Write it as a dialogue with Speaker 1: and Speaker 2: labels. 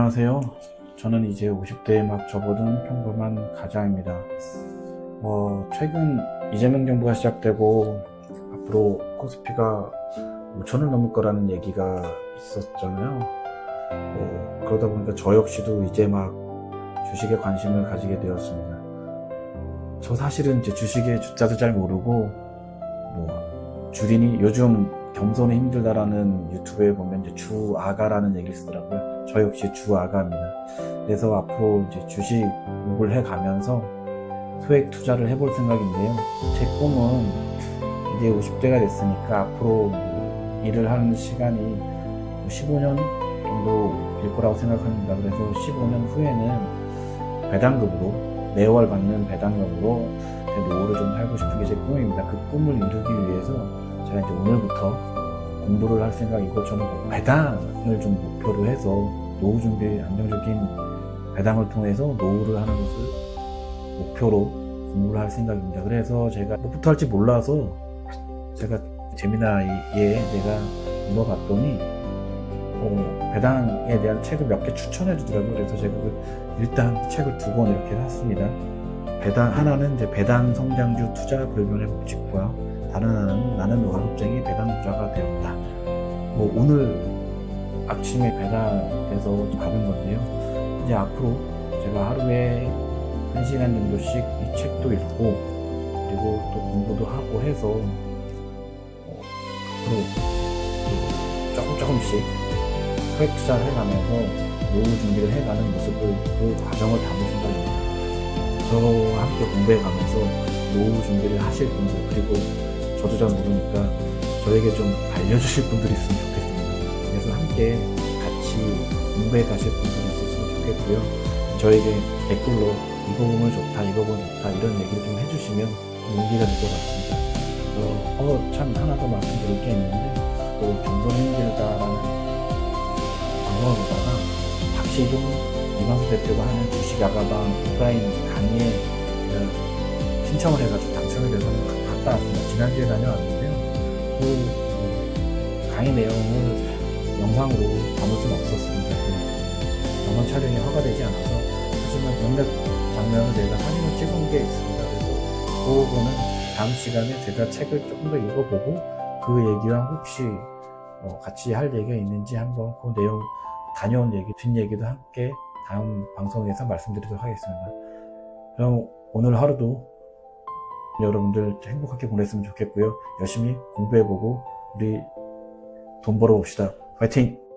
Speaker 1: 안녕하세요. 저는 이제 50대에 막 접어든 평범한 가장입니다. 어, 최근 이재명 정부가 시작되고 앞으로 코스피가 5천을 넘을 거라는 얘기가 있었잖아요. 어, 그러다 보니까 저 역시도 이제 막 주식에 관심을 가지게 되었습니다. 저 사실은 제 주식의 주자도 잘 모르고 뭐 주린이 요즘 겸손이 힘들다라는 유튜브에 보면 이제 주아가라는 얘기를 쓰더라고요. 저 역시 주아가입니다. 그래서 앞으로 이제 주식 공부를 해가면서 소액 투자를 해볼 생각인데요. 제 꿈은 이제 50대가 됐으니까 앞으로 뭐 일을 하는 시간이 15년 정도일 거라고 생각합니다. 그래서 15년 후에는 배당금으로 매월 받는 배당금으로 제 노후를 좀 살고 싶은 게 제 꿈입니다. 그 꿈을 이루기 위해서 제가 이제 오늘부터 공부를 할 생각이고 저는 배당을 좀 목표로 해서 노후 준비 안정적인 배당을 통해서 노후를 하는 것을 목표로 공부를 할 생각입니다. 그래서 제가 뭐부터 할지 몰라서 제가 재미나에 내가 물어봤더니 어, 배당에 대한 책을 몇 개 추천해 주더라고요. 그래서 제가 그 일단 책을 두 권 이렇게 샀습니다. 배당 하나는 이제 배당 성장주 투자 불변의 법칙과 하나는 나는 월급쟁이 배당 부자가 되었다. 뭐 오늘 아침에 배달돼서 받은 건데요. 이제 앞으로 제가 하루에 한 시간 정도씩 이 책도 읽고 그리고 또 공부도 하고 해서 어, 앞으로 그 조금 조금씩 소액 투자를 해가면서 노후 준비를 해가는 모습을 그 과정을 담을 생각입니다. 저와 함께 공부해가면서 노후 준비를 하실 분들 그리고 저도 잘 모르니까 저에게 좀 알려주실 분들이 있으면 좋겠습니다. 그래서 함께 같이 공부해 가실 분들이 있으면 좋겠고요. 저에게 댓글로 이거 보면 좋다, 이거 보면 좋다 이런 얘기를 좀 해주시면 용기가 될 것 같습니다. 어, 어, 참 하나 더 말씀드릴 게 있는데 그 경선 힘들다라는 방송을 보다가 박시중 이광수 대표가 하는 주식 아가방 오프라인 강의에 제가 신청을 해가지고 당첨이 돼서 갔다 왔습니다. 지난주에 다녀왔는데요. 그, 그 강의 내용을 영상으로 담을 수는 없었습니다. 그 영상 촬영이 허가되지 않아서 하지만 몇몇 장면을 제가 사진을 찍은 게 있습니다. 그래서 그 부분은 다음 시간에 제가 책을 조금 더 읽어보고 그 얘기와 혹시 어, 같이 할 얘기가 있는지 한번 그 내용 다녀온 얘기, 뒷얘기도 함께 다음 방송에서 말씀드리도록 하겠습니다. 그럼 오늘 하루도 여러분들 행복하게 보냈으면 좋겠고요. 열심히 공부해보고 우리 돈 벌어봅시다. 화이팅!